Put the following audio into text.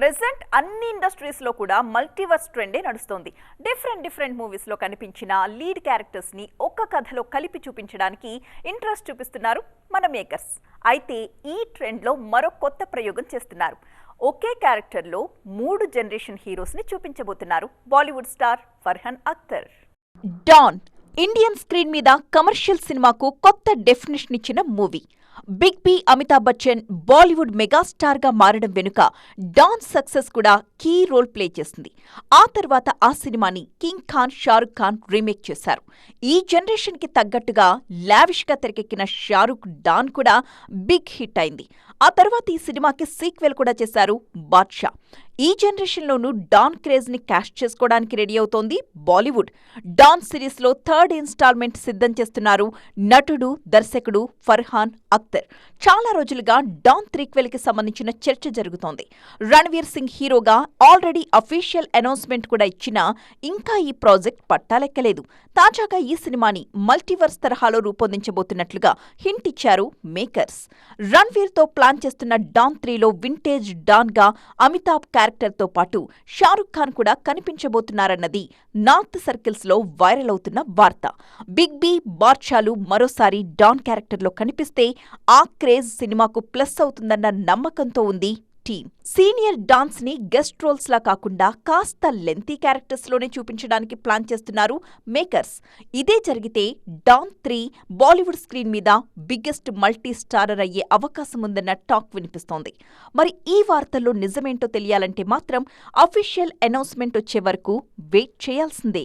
Present అన్ని ఇండస్ట్రీస్లో కూడా multiverse ట్రెండే నడుస్తోంది. డిఫరెంట్ డిఫరెంట్ మూవీస్లో కనిపించిన లీడ్ క్యారెక్టర్స్ని ఒక్క కథలో కలిపి చూపించడానికి ఇంట్రెస్ట్ చూపిస్తున్నారు మన మేకర్స్. అయితే ఈ ట్రెండ్లో మరో కొత్త ప్రయోగం చేస్తున్నారు. ఒకే క్యారెక్టర్లో మూడు జనరేషన్ హీరోస్ని చూపించబోతున్నారు Bollywood star Farhan Akhtar. Don Indian screen మీద కమర్షియల్ సినిమాకు కొత్త డెఫినేషన్ ఇచ్చిన movie. Big B Amitabh Bachchan Bollywood మెగాస్టార్గా మారడం వెనుక డాన్ సక్సెస్ కూడా కీ రోల్ ప్లే చేసింది. ఆ తర్వాత ఆ సినిమాని కింగ్ ఖాన్ షారుఖ్ ఖాన్ రీమేక్ చేశారు. ఈ జనరేషన్కి తగ్గట్టుగా లావిష్గా తెరకెక్కిన షారుఖ్ డాన్ కూడా బిగ్ హిట్ అయింది. ఆ తర్వాత ఈ సినిమాకి సీక్వెల్ కూడా చేశారు బాద్షా. ఈ జనరేషన్లోనూ డాన్ క్రేజ్ని క్యాష్ చేసుకోవడానికి రెడీ అవుతోంది బాలీవుడ్. డాన్ సిరీస్లో థర్డ్ ఇన్స్టాల్మెంట్ సిద్ధం చేస్తున్నారు నటుడు దర్శకుడు ఫర్హాన్ అఖ్తర్. చాలా రోజులుగా డాన్ త్రీక్వెల్కి సంబంధించిన చర్చ జరుగుతోంది. రణ్వీర్ సింగ్ హీరోగా ఆల్రెడీ అఫీషియల్ అనౌన్స్మెంట్ కూడా ఇచ్చినా ఇంకా ఈ ప్రాజెక్ట్ పట్టాలెక్కలేదు తాజాగా ఈ సినిమాని మల్టీవర్స్ తరహాలో రూపొందించబోతున్నట్లుగా హింట్ ఇచ్చారు మేకర్స్. రణ్వీర్తో ప్లాన్ చేస్తున్న డాన్ త్రీలో వింటేజ్ డాన్గా అమితాబ్ క్యారెక్టర్ తో పాటు షారుఖ్ ఖాన్ కూడా కనిపించబోతున్నారన్నది నార్త్ సర్కిల్స్లో వైరల్ అవుతున్న వార్త. బిగ్ బి బాద్షాలు మరోసారి డాన్ క్యారెక్టర్లో కనిపిస్తే ఆ క్రేజ్ సినిమాకు ప్లస్ అవుతుందన్న నమ్మకంతో ఉంది టీమ్ సీనియర్ డాన్స్ని గెస్ట్ రోల్స్ లా కాకుండా కాస్త లెంతీ క్యారెక్టర్స్లోనే చూపించడానికి ప్లాన్ చేస్తున్నారు మేకర్స్. ఇదే జరిగితే డాన్ త్రీ బాలీవుడ్ స్క్రీన్ మీద బిగ్గెస్ట్ మల్టీ స్టారర్ అయ్యే అవకాశం ఉందన్న టాక్ వినిపిస్తోంది. మరి ఈ వార్తల్లో నిజమేంటో తెలియాలంటే మాత్రం అఫీషియల్ అనౌన్స్మెంట్ వచ్చే వరకు వెయిట్ చేయాల్సిందే.